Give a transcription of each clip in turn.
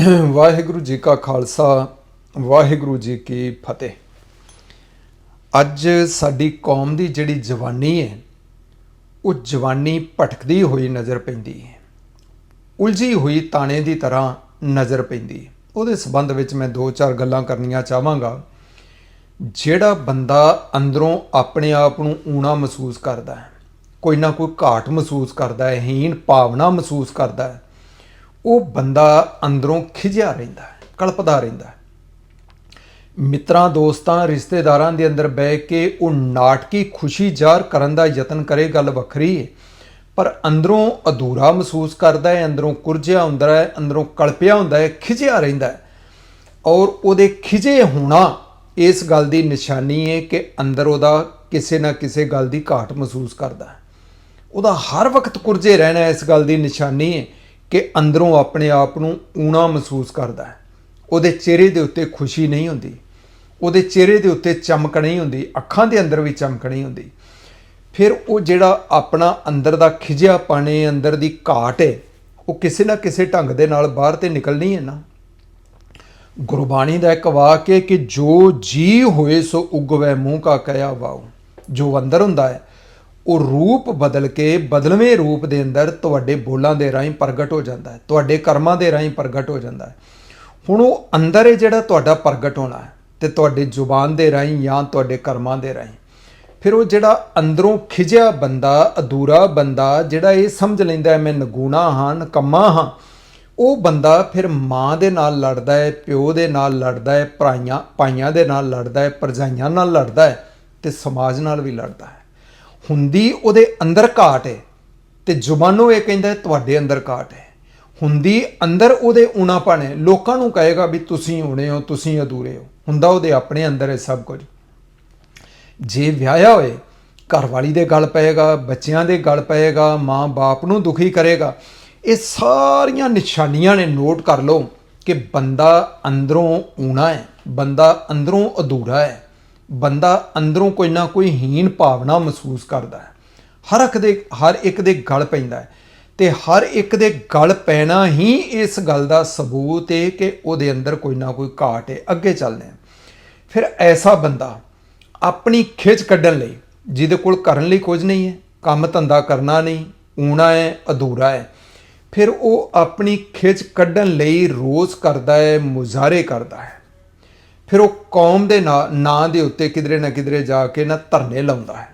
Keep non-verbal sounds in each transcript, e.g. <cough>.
<coughs> ਵਾਹਿਗੁਰੂ ਜੀ ਕਾ ਖਾਲਸਾ, ਵਾਹਿਗੁਰੂ ਜੀ ਕੀ ਫਤਿਹ। ਅੱਜ ਸਾਡੀ ਕੌਮ ਦੀ ਜਿਹੜੀ ਜਵਾਨੀ ਹੈ, ਉਹ ਜਵਾਨੀ ਭਟਕਦੀ ਹੋਈ ਨਜ਼ਰ ਪੈਂਦੀ ਹੈ। ਉਲਝੀ ਹੋਈ ਤਾਣੇ ਦੀ ਤਰ੍ਹਾਂ ਨਜ਼ਰ ਪੈਂਦੀ ਹੈ। ਉਹਦੇ ਸਬੰਧ ਵਿੱਚ ਮੈਂ ਦੋ ਚਾਰ ਗੱਲਾਂ ਕਰਨੀਆਂ ਚਾਹਾਂਗਾ। ਜਿਹੜਾ ਬੰਦਾ ਅੰਦਰੋਂ ਆਪਣੇ ਆਪ ਨੂੰ ਊਣਾ ਮਹਿਸੂਸ ਕਰਦਾ ਹੈ, ਕੋਈ ਨਾ ਕੋਈ ਘਾਟ ਮਹਿਸੂਸ ਕਰਦਾ ਹੈ ਹੀਨ ਭਾਵਨਾ ਮਹਿਸੂਸ ਕਰਦਾ ਹੈ ਉਹ ਬੰਦਾ ਅੰਦਰੋਂ ਖਿਜਿਆ ਰਹਿੰਦਾ ਹੈ, ਕਲਪਦਾ ਰਹਿੰਦਾ ਹੈ। ਮਿੱਤਰਾਂ, ਦੋਸਤਾਂ, ਰਿਸ਼ਤੇਦਾਰਾਂ ਦੇ ਅੰਦਰ ਬਹਿ ਕੇ ਉਹ ਨਾਟਕੀ ਖੁਸ਼ੀ ਜ਼ਾਹਰ ਕਰਨ ਦਾ ਯਤਨ ਕਰੇ, ਗੱਲ ਵੱਖਰੀ ਹੈ ਪਰ ਅੰਦਰੋਂ ਅਧੂਰਾ ਮਹਿਸੂਸ ਕਰਦਾ ਹੈ, ਅੰਦਰੋਂ ਕੁਰਜਿਆ ਹੁੰਦਾ ਹੈ, ਅੰਦਰੋਂ ਕਲਪਿਆ ਹੁੰਦਾ ਹੈ ਖਿਜਿਆ ਰਹਿੰਦਾ ਹੈ। ਔਰ ਉਹਦੇ ਖਿਜੇ ਹੋਣਾ ਇਸ ਗੱਲ ਦੀ ਨਿਸ਼ਾਨੀ ਹੈ ਕਿ ਅੰਦਰ ਉਹਦਾ ਕਿਸੇ ਨਾ ਕਿਸੇ ਗੱਲ ਦੀ ਘਾਟ ਮਹਿਸੂਸ ਕਰਦਾ ਹੈ। ਉਹਦਾ ਹਰ ਵਕਤ ਕੁਰਜੇ ਰਹਿਣਾ ਇਸ ਗੱਲ ਦੀ ਨਿਸ਼ਾਨੀ ਹੈ ਕਿ ਅੰਦਰੋਂ ਆਪਣੇ ਆਪ ਨੂੰ ਊਣਾ ਮਹਿਸੂਸ ਕਰਦਾ ਹੈ। ਉਹਦੇ ਚਿਹਰੇ ਦੇ ਉੱਤੇ ਖੁਸ਼ੀ ਨਹੀਂ ਹੁੰਦੀ। ਉਹਦੇ ਚਿਹਰੇ ਦੇ ਉੱਤੇ ਚਮਕ ਨਹੀਂ ਹੁੰਦੀ। ਅੱਖਾਂ ਦੇ ਅੰਦਰ ਵੀ ਚਮਕ ਨਹੀਂ ਹੁੰਦੀ। ਫਿਰ ਉਹ ਜਿਹੜਾ ਆਪਣਾ ਅੰਦਰ ਦਾ ਖਿਜਿਆ ਪਾਣੇ ਅੰਦਰ ਦੀ ਘਾਟ ਹੈ, ਉਹ ਕਿਸੇ ਨਾ ਕਿਸੇ ਢੰਗ ਦੇ ਨਾਲ ਬਾਹਰ ਤੇ ਨਿਕਲਣੀ ਹੈ ਨਾ। ਗੁਰਬਾਣੀ ਦਾ ਇੱਕ ਵਾਕ ਹੈ ਕਿ ਜੋ ਜੀ ਹੋਏ ਸੋ ਉਗਵੇ ਮੂੰਹ ਕਾ ਕਹਿਆ ਵਾਉ ਜੋ ਅੰਦਰ ਹੁੰਦਾ ਹੈ ਉਹ ਰੂਪ ਬਦਲ ਕੇ ਬਦਲਵੇਂ ਰੂਪ ਦੇ ਅੰਦਰ ਤੁਹਾਡੇ ਬੋਲਾਂ ਦੇ ਰਾਹੀਂ ਪ੍ਰਗਟ ਹੋ ਜਾਂਦਾ ਹੈ, ਤੁਹਾਡੇ ਕਰਮਾਂ ਦੇ ਰਾਹੀਂ ਪ੍ਰਗਟ ਹੋ ਜਾਂਦਾ ਹੈ। ਹੁਣ ਉਹ ਅੰਦਰ ਹੈ ਜਿਹੜਾ ਤੁਹਾਡਾ ਪ੍ਰਗਟ ਹੋਣਾ ਹੈ ਤੇ ਤੁਹਾਡੀ ਜ਼ੁਬਾਨ ਦੇ ਰਾਹੀਂ ਜਾਂ ਤੁਹਾਡੇ ਕਰਮਾਂ ਦੇ ਰਾਹੀਂ। ਫਿਰ ਉਹ ਜਿਹੜਾ ਅੰਦਰੋਂ ਖਿਜਿਆ ਬੰਦਾ, ਅਧੂਰਾ ਬੰਦਾ ਜਿਹੜਾ ਇਹ ਸਮਝ ਲੈਂਦਾ ਮੈਂ ਨਗੂਣਾ ਹਾਂ, ਨਕਮਾ ਹਾਂ, ਉਹ ਬੰਦਾ ਫਿਰ ਮਾਂ ਦੇ ਨਾਲ ਲੜਦਾ ਹੈ, ਪਿਓ ਦੇ ਨਾਲ ਲੜਦਾ ਹੈ, ਭਰਾਈਆਂ ਪਾਈਆਂ ਦੇ ਨਾਲ ਲੜਦਾ ਹੈ ਪਰਜਾਈਆਂ ਨਾਲ ਲੜਦਾ ਹੈ ਤੇ ਸਮਾਜ ਨਾਲ ਵੀ ਲੜਦਾ ਹੈ। ਹੁੰਦੀ ਉਹਦੇ ਅੰਦਰ ਘਾਟ ਹੈ ਤੇ ਜ਼ੁਬਾਨੋਂ ਇਹ ਕਹਿੰਦਾ ਤੁਹਾਡੇ ਅੰਦਰ ਘਾਟ ਹੈ। ਹੁੰਦੀ ਅੰਦਰ ਉਹਦੇ ਊਣਾਪਣ ਹੈ। ਲੋਕਾਂ ਨੂੰ ਕਹੇਗਾ ਵੀ ਤੁਸੀਂ ਊਣੇ ਹੋ, ਤੁਸੀਂ ਅਧੂਰੇ ਹੋ। ਹੁੰਦਾ ਉਹਦੇ ਆਪਣੇ ਅੰਦਰ ਹੈ ਸਭ ਕੁਝ। ਜੇ ਵਿਆਹਿਆ ਹੋਏ ਘਰ ਵਾਲੀ ਦੇ ਗਲ ਪਏਗਾ, ਬੱਚਿਆਂ ਦੇ ਗਲ ਪਏਗਾ, ਮਾਂ ਬਾਪ ਨੂੰ ਦੁਖੀ ਕਰੇਗਾ, ਇਹ ਸਾਰੀਆਂ ਨਿਸ਼ਾਨੀਆਂ ਨੇ ਨੋਟ ਕਰ ਲਓ ਕਿ ਬੰਦਾ ਅੰਦਰੋਂ ਊਣਾ ਹੈ, ਬੰਦਾ ਅੰਦਰੋਂ ਅਧੂਰਾ ਹੈ। ਬੰਦਾ ਅੰਦਰੋਂ ਕੋਈ ਨਾ ਕੋਈ ਹੀਨ ਭਾਵਨਾ ਮਹਿਸੂਸ ਕਰਦਾ ਹੈ। ਹਰ ਇੱਕ ਦੇ ਹਰ ਇੱਕ ਦੇ ਗਲ ਪੈਂਦਾ ਹੈ। ਤੇ ਹਰ ਇੱਕ ਦੇ ਗਲ ਪੈਣਾ ਹੀ ਇਸ ਗੱਲ ਦਾ ਸਬੂਤ ਹੈ ਕਿ ਉਹਦੇ ਅੰਦਰ ਕੋਈ ਨਾ ਕੋਈ ਘਾਟ ਹੈ ਅੱਗੇ ਚੱਲਦੇ ਹਾਂ। ਫਿਰ ਐਸਾ ਬੰਦਾ ਆਪਣੀ ਖਿੱਚ ਕੱਢਣ ਲਈ ਜਿਹਦੇ ਕੋਲ ਕਰਨ ਲਈ ਕੁਝ ਨਹੀਂ ਹੈ, ਕੰਮ ਧੰਦਾ ਕਰਨਾ ਨਹੀਂ, ਊਣਾ ਹੈ, ਅਧੂਰਾ ਹੈ, ਫਿਰ ਉਹ ਆਪਣੀ ਖਿੱਚ ਕੱਢਣ ਲਈ ਰੋਜ਼ ਕਰਦਾ ਹੈ ਮੁਜ਼ਾਰੇ ਕਰਦਾ ਹੈ। ਫਿਰ ਉਹ ਕੌਮ ਦੇ ਨਾਂ ਨਾਂ ਦੇ ਉੱਤੇ ਕਿਧਰੇ ਨਾ ਕਿਧਰੇ ਜਾ ਕੇ ਨਾ ਧਰਨੇ ਲਾਉਂਦਾ ਹੈ।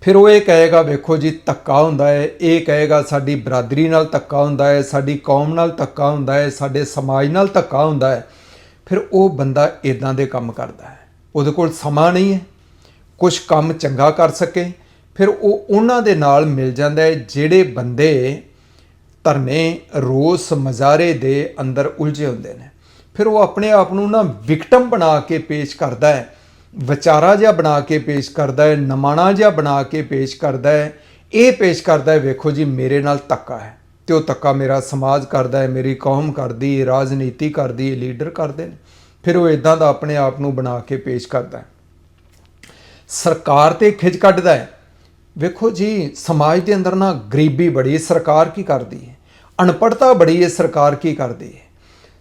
ਫਿਰ ਉਹ ਇਹ ਕਹੇਗਾ, ਵੇਖੋ ਜੀ, ਧੱਕਾ ਹੁੰਦਾ ਹੈ। ਇਹ ਕਹੇਗਾ, ਸਾਡੀ ਬਰਾਦਰੀ ਨਾਲ ਧੱਕਾ ਹੁੰਦਾ ਹੈ, ਸਾਡੀ ਕੌਮ ਨਾਲ ਧੱਕਾ ਹੁੰਦਾ ਹੈ, ਸਾਡੇ ਸਮਾਜ ਨਾਲ ਧੱਕਾ ਹੁੰਦਾ ਹੈ। ਫਿਰ ਉਹ ਬੰਦਾ ਇਦਾਂ ਦੇ ਕੰਮ ਕਰਦਾ ਹੈ। ਉਹਦੇ ਕੋਲ ਸਮਾਂ ਨਹੀਂ ਹੈ। ਕੁਝ ਕੰਮ ਚੰਗਾ ਕਰ ਸਕੇ। ਫਿਰ ਉਹ ਉਹਨਾਂ ਦੇ ਨਾਲ ਮਿਲ ਜਾਂਦਾ ਹੈ, ਜਿਹੜੇ ਬੰਦੇ ਧਰਨੇ ਰੋਸ ਮਜ਼ਾਰੇ ਦੇ ਅੰਦਰ ਉਲਝੇ ਹੁੰਦੇ ਨੇ। ਫਿਰ ਉਹ ਆਪਣੇ ਆਪ ਨੂੰ ਨਾ ਵਿਕਟਮ ਬਣਾ ਕੇ ਪੇਸ਼ ਕਰਦਾ ਹੈ। ਵਿਚਾਰਾ ਜਿਹਾ ਬਣਾ ਕੇ ਪੇਸ਼ ਕਰਦਾ ਹੈ, ਨਮਾਣਾ ਜਿਹਾ ਬਣਾ ਕੇ ਪੇਸ਼ ਕਰਦਾ ਹੈ। ਇਹ ਪੇਸ਼ ਕਰਦਾ ਹੈ, ਵੇਖੋ ਜੀ, ਮੇਰੇ ਨਾਲ ਧੱਕਾ ਹੈ। ਤੇ ਉਹ ਧੱਕਾ ਮੇਰਾ ਸਮਾਜ ਕਰਦਾ ਹੈ, ਮੇਰੀ ਕੌਮ ਕਰਦੀ ਰਾਜਨੀਤੀ ਕਰਦੀ ਲੀਡਰ ਕਰਦੇ ਨੇ। ਫਿਰ ਉਹ ਇਦਾਂ ਦਾ ਆਪਣੇ ਆਪ ਨੂੰ ਬਣਾ ਕੇ ਪੇਸ਼ ਕਰਦਾ ਹੈ। ਸਰਕਾਰ ਤੇ ਖਿੱਚ ਕੱਢਦਾ ਹੈ। ਵੇਖੋ ਜੀ, ਸਮਾਜ ਦੇ ਅੰਦਰ ਨਾ ਗਰੀਬੀ ਬੜੀ ਸਰਕਾਰ ਕੀ ਕਰਦੀ ਹੈ? ਅਨਪੜਤਾ ਬੜੀ ਹੈ, ਸਰਕਾਰ ਕੀ ਕਰਦੀ ਹੈ?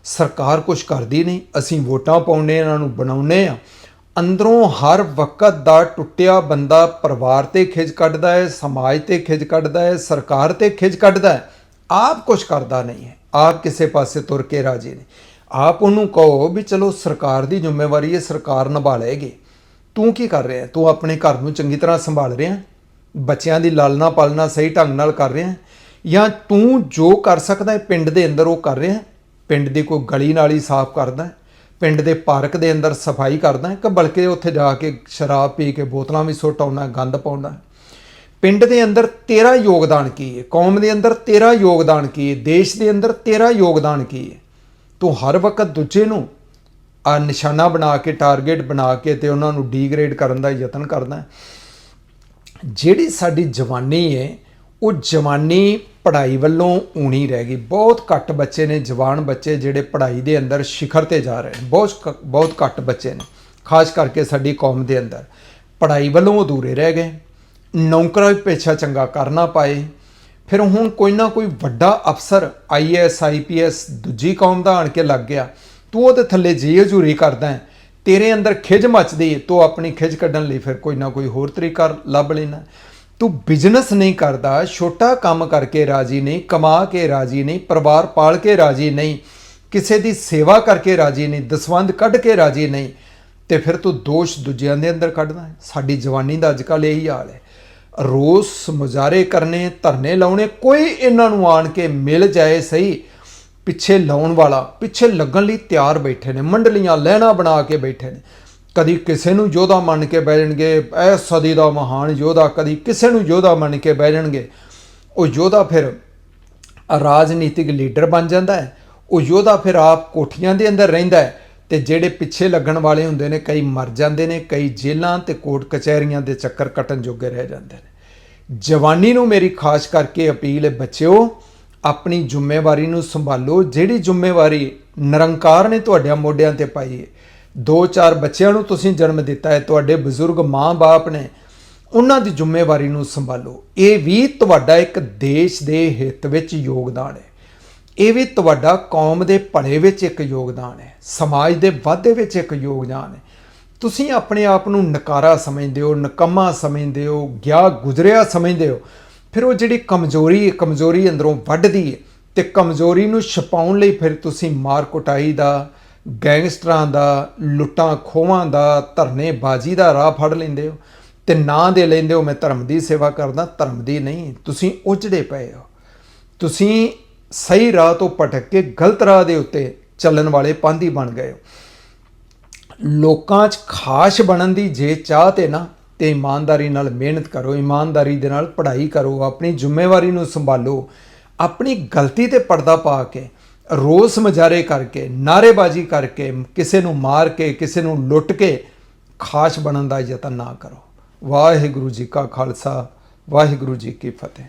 ਸਰਕਾਰ ਕੁਝ ਕਰਦੀ ਨਹੀਂ, ਅਸੀਂ ਵੋਟਾਂ ਪਾਉਣੇ ਇਹਨਾਂ ਨੂੰ ਬਣਾਉਂਦੇ ਆ ਅੰਦਰੋਂ ਹਰ ਵਕਤ ਦਾ ਟੁੱਟਿਆ ਬੰਦਾ ਪਰਿਵਾਰ ਤੇ ਖਿੱਚ ਕੱਢਦਾ ਹੈ, ਸਮਾਜ ਤੇ ਖਿੱਚ ਕੱਢਦਾ ਹੈ, ਸਰਕਾਰ ਤੇ ਖਿੱਚ ਕੱਢਦਾ ਹੈ। ਆਪ ਕੁਝ ਕਰਦਾ ਨਹੀਂ ਹੈ। ਆਪ ਕਿਸੇ ਪਾਸੇ ਤੁਰ ਕੇ ਰਾਜੀ ਨਹੀਂ। ਆਪ ਉਹਨੂੰ ਕਹੋ ਵੀ ਚਲੋ ਸਰਕਾਰ ਦੀ ਜ਼ਿੰਮੇਵਾਰੀ ਹੈ, ਸਰਕਾਰ ਨਿਭਾ ਲਏਗੀ ਤੂੰ ਕੀ ਕਰ ਰਿਹਾ ਤੂੰ ਆਪਣੇ ਘਰ ਨੂੰ ਚੰਗੀ ਤਰ੍ਹਾਂ ਸੰਭਾਲ ਰਿਹਾ ਬੱਚਿਆਂ ਦੀ ਲਾਲਣਾ ਪਾਲਣਾ ਸਹੀ ਢੰਗ ਨਾਲ ਕਰ ਰਿਹਾ ਜਾਂ ਤੂੰ ਜੋ ਕਰ ਸਕਦਾ ਹੈ, ਪਿੰਡ ਦੇ ਅੰਦਰ ਉਹ ਕਰ ਰਿਹਾ ਪਿੰਡ ਦੀ ਕੋਈ ਗਲੀ ਨਾਲੀ ਸਾਫ਼ ਕਰਦਾ ਪਿੰਡ ਦੇ ਪਾਰਕ ਦੇ ਅੰਦਰ ਸਫ਼ਾਈ ਕਰਦਾ ਹੈ, ਕਿ ਬਲਕਿ ਉੱਥੇ ਜਾ ਕੇ ਸ਼ਰਾਬ ਪੀ ਕੇ ਬੋਤਲਾਂ ਵੀ ਸੁੱਟ ਆਉਣਾ ਗੰਦ ਪਾਉਣਾ ਪਿੰਡ ਦੇ ਅੰਦਰ ਤੇਰਾ ਯੋਗਦਾਨ ਕੀ ਹੈ? ਕੌਮ ਦੇ ਅੰਦਰ ਤੇਰਾ ਯੋਗਦਾਨ ਕੀ ਹੈ? ਦੇਸ਼ ਦੇ ਅੰਦਰ ਤੇਰਾ ਯੋਗਦਾਨ ਕੀ ਹੈ? ਤੂੰ ਹਰ ਵਕਤ ਦੂਜੇ ਨੂੰ ਆ ਨਿਸ਼ਾਨਾ ਬਣਾ ਕੇ, ਟਾਰਗੇਟ ਬਣਾ ਕੇ ਤੇ ਉਹਨਾਂ ਨੂੰ ਡੀਗ੍ਰੇਡ ਕਰਨ ਦਾ ਯਤਨ ਕਰਦਾ ਜਿਹੜੀ ਸਾਡੀ ਜਵਾਨੀ ਹੈ, ਉਹ ਜਵਾਨੀ ਪੜ੍ਹਾਈ ਵੱਲੋਂ ਊਣੀ ਰਹਿ ਗਈ। ਬਹੁਤ ਘੱਟ ਬੱਚੇ ਨੇ, ਜਵਾਨ ਬੱਚੇ ਜਿਹੜੇ ਪੜ੍ਹਾਈ ਦੇ ਅੰਦਰ ਸਿਖਰ ਤੇ ਜਾ ਰਹੇ ਨੇ। ਬਹੁਤ ਕ- ਬਹੁਤ ਘੱਟ ਬੱਚੇ ਨੇ, ਖਾਸ ਕਰਕੇ ਸਾਡੀ ਕੌਮ ਦੇ ਅੰਦਰ। ਪੜ੍ਹਾਈ ਵੱਲੋਂ ਅਧੂਰੇ ਰਹਿ ਗਏ, ਨੌਕਰਾਂ ਵੀ ਪੇਸ਼ਾ ਚੰਗਾ ਕਰ ਨਾ ਪਾਏ। ਫਿਰ ਹੁਣ ਕੋਈ ਨਾ ਕੋਈ ਵੱਡਾ ਅਫਸਰ ਆਈਐਸ ਆਈਪੀਐਸ ਦੂਜੀ ਕੌਮ ਦਾ ਆਣ ਕੇ ਲੱਗ ਗਿਆ। ਤੂੰ ਉਹਦੇ ਥੱਲੇ ਜੀ ਹਜ਼ੂਰੀ ਕਰਦਾ ਹੈ। ਤੇਰੇ ਅੰਦਰ ਖਿਜ ਮੱਚਦੀ ਹੈ। ਤੂੰ ਆਪਣੀ ਖਿਜ ਕੱਢਣ ਲਈ ਫਿਰ ਕੋਈ ਨਾ ਕੋਈ ਹੋਰ ਤਰੀਕਾ ਲੱਭ ਲੈਣਾ ਤੂੰ ਬਿਜ਼ਨਸ ਨਹੀਂ ਕਰਦਾ, ਛੋਟਾ ਕੰਮ ਕਰਕੇ ਰਾਜੀ ਨਹੀਂ, ਕਮਾ ਕੇ ਰਾਜੀ ਨਹੀਂ, ਪਰਿਵਾਰ ਪਾਲ ਕੇ ਰਾਜੀ ਨਹੀਂ, ਕਿਸੇ ਦੀ ਸੇਵਾ ਕਰਕੇ ਰਾਜੀ ਨਹੀਂ ਦਸਵੰਦ ਕੱਢ ਕੇ ਰਾਜੀ ਨਹੀਂ, ਤੇ ਫਿਰ ਤੂੰ ਦੋਸ਼ ਦੂਜਿਆਂ ਦੇ ਅੰਦਰ ਕੱਢਦਾ ਸਾਡੀ ਜਵਾਨੀ ਦਾ ਅੱਜ ਕੱਲ੍ਹ ਇਹੀ ਹਾਲ ਹੈ। ਰੋਸ ਮੁਜ਼ਾਰੇ ਕਰਨੇ, ਧਰਨੇ ਲਾਉਣੇ, ਕੋਈ ਇਹਨਾਂ ਨੂੰ ਆਣ ਕੇ ਮਿਲ ਜਾਏ ਸਹੀ, ਪਿੱਛੇ ਲਾਉਣ ਵਾਲਾ, ਪਿੱਛੇ ਲੱਗਣ ਲਈ ਤਿਆਰ ਬੈਠੇ ਨੇ, ਮੰਡਲੀਆਂ ਲਹਿਣਾ ਬਣਾ ਕੇ ਬੈਠੇ ਨੇ। ਕਦੀ ਕਿਸੇ ਨੂੰ ਯੋਧਾ ਮੰਨ ਕੇ ਬਹਿ ਜਾਣਗੇ, ਇਹ ਸਦੀ ਦਾ ਮਹਾਨ ਯੋਧਾ ਕਦੀ ਕਿਸੇ ਨੂੰ ਯੋਧਾ ਮੰਨ ਕੇ ਬਹਿ ਜਾਣਗੇ। ਉਹ ਯੋਧਾ ਫਿਰ ਰਾਜਨੀਤਿਕ ਲੀਡਰ ਬਣ ਜਾਂਦਾ ਹੈ। ਉਹ ਯੋਧਾ ਫਿਰ ਆਪ ਕੋਠੀਆਂ ਦੇ ਅੰਦਰ ਰਹਿੰਦਾ ਹੈ ਤੇ ਜਿਹੜੇ ਪਿੱਛੇ ਲੱਗਣ ਵਾਲੇ ਹੁੰਦੇ ਨੇ, ਕਈ ਮਰ ਜਾਂਦੇ ਨੇ, ਕਈ ਜੇਲ੍ਹਾਂ ਤੇ ਕੋਰਟ ਕਚਹਿਰੀਆਂ ਦੇ ਚੱਕਰ ਕੱਟਣ ਜੋਗੇ ਰਹਿ ਜਾਂਦੇ ਨੇ। ਜਵਾਨੀ ਨੂੰ ਮੇਰੀ ਖਾਸ ਕਰਕੇ ਅਪੀਲ ਹੈ, ਬੱਚਿਓ, ਆਪਣੀ ਜ਼ਿੰਮੇਵਾਰੀ ਨੂੰ ਸੰਭਾਲੋ। ਜਿਹੜੀ ਜ਼ਿੰਮੇਵਾਰੀ ਨਿਰੰਕਾਰ ਨੇ ਤੁਹਾਡਿਆਂ ਮੋਢਿਆਂ ਤੇ ਪਾਈ ਹੈ ਦੋ ਚਾਰ ਬੱਚਿਆਂ ਨੂੰ ਤੁਸੀਂ ਜਨਮ ਦਿੱਤਾ ਹੈ, ਤੁਹਾਡੇ ਬਜ਼ੁਰਗ ਮਾਂ-ਬਾਪ ਨੇ, ਉਹਨਾਂ ਦੀ ਜ਼ਿੰਮੇਵਾਰੀ ਨੂੰ ਸੰਭਾਲੋ। ਇਹ ਵੀ ਤੁਹਾਡਾ ਇੱਕ ਦੇਸ਼ ਦੇ ਹਿੱਤ ਵਿੱਚ ਯੋਗਦਾਨ ਹੈ। ਇਹ ਵੀ ਤੁਹਾਡਾ ਕੌਮ ਦੇ ਭਲੇ ਵਿੱਚ ਇੱਕ ਯੋਗਦਾਨ ਹੈ। ਸਮਾਜ ਦੇ ਵਾਧੇ ਵਿੱਚ ਇੱਕ ਯੋਗਦਾਨ ਹੈ। ਤੁਸੀਂ ਆਪਣੇ ਆਪ ਨੂੰ ਨਕਾਰਾ ਸਮਝਦੇ ਹੋ, ਨਕਮਾ ਸਮਝਦੇ ਹੋ, ਗਿਆ ਗੁਜ਼ਰਿਆ ਸਮਝਦੇ ਹੋ, ਫਿਰ ਉਹ ਜਿਹੜੀ ਕਮਜ਼ੋਰੀ ਕਮਜ਼ੋਰੀ ਅੰਦਰੋਂ ਵੱਢਦੀ ਹੈ ਤੇ ਕਮਜ਼ੋਰੀ ਨੂੰ ਛਪਾਉਣ ਲਈ ਫਿਰ ਤੁਸੀਂ ਮਾਰ ਕੁਟਾਈ ਦਾ ਗੈਂਗਸਟਰਾਂ ਦਾ, ਲੁੱਟਾਂ ਖੋਹਾਂ ਦਾ, ਧਰਨੇਬਾਜ਼ੀ ਦਾ ਰਾਹ ਫੜ ਲੈਂਦੇ ਹੋ ਤੇ ਨਾਂ ਦੇ ਲੈਂਦੇ ਹੋ, ਮੈਂ ਧਰਮ ਦੀ ਸੇਵਾ ਕਰਦਾ, ਧਰਮ ਦੀ ਨਹੀਂ। ਤੁਸੀਂ ਉਜੜੇ ਪਏ ਹੋ। ਤੁਸੀਂ ਸਹੀ ਰਾਹ ਤੋਂ ਭਟਕ ਕੇ ਗਲਤ ਰਾਹ ਦੇ ਉੱਤੇ ਚੱਲਣ ਵਾਲੇ ਪਾਂਦੀ ਬਣ ਗਏ ਹੋ। ਲੋਕਾਂ 'ਚ ਖਾਸ ਬਣਨ ਦੀ ਜੇ ਚਾਹ ਤੇ ਨਾ, ਤੇ ਇਮਾਨਦਾਰੀ ਨਾਲ ਮਿਹਨਤ ਕਰੋ, ਇਮਾਨਦਾਰੀ ਦੇ ਨਾਲ ਪੜ੍ਹਾਈ ਕਰੋ, ਆਪਣੀ ਜ਼ਿੰਮੇਵਾਰੀ ਨੂੰ ਸੰਭਾਲੋ, ਆਪਣੀ ਗਲਤੀ ਤੇ ਪਰਦਾ ਪਾ ਕੇ ਰੋਸ ਮਜਾਰੇ ਕਰਕੇ, ਨਾਰੇਬਾਜ਼ੀ ਕਰਕੇ, ਕਿਸੇ ਨੂੰ ਮਾਰ ਕੇ, ਕਿਸੇ ਨੂੰ ਲੁੱਟ ਕੇ ਖਾਸ ਬਣਨ ਦਾ ਯਤਨ ਨਾ ਕਰੋ। ਵਾਹਿਗੁਰੂ ਜੀ ਕਾ ਖਾਲਸਾ, ਵਾਹਿਗੁਰੂ ਜੀ ਕੀ ਫਤਿਹ।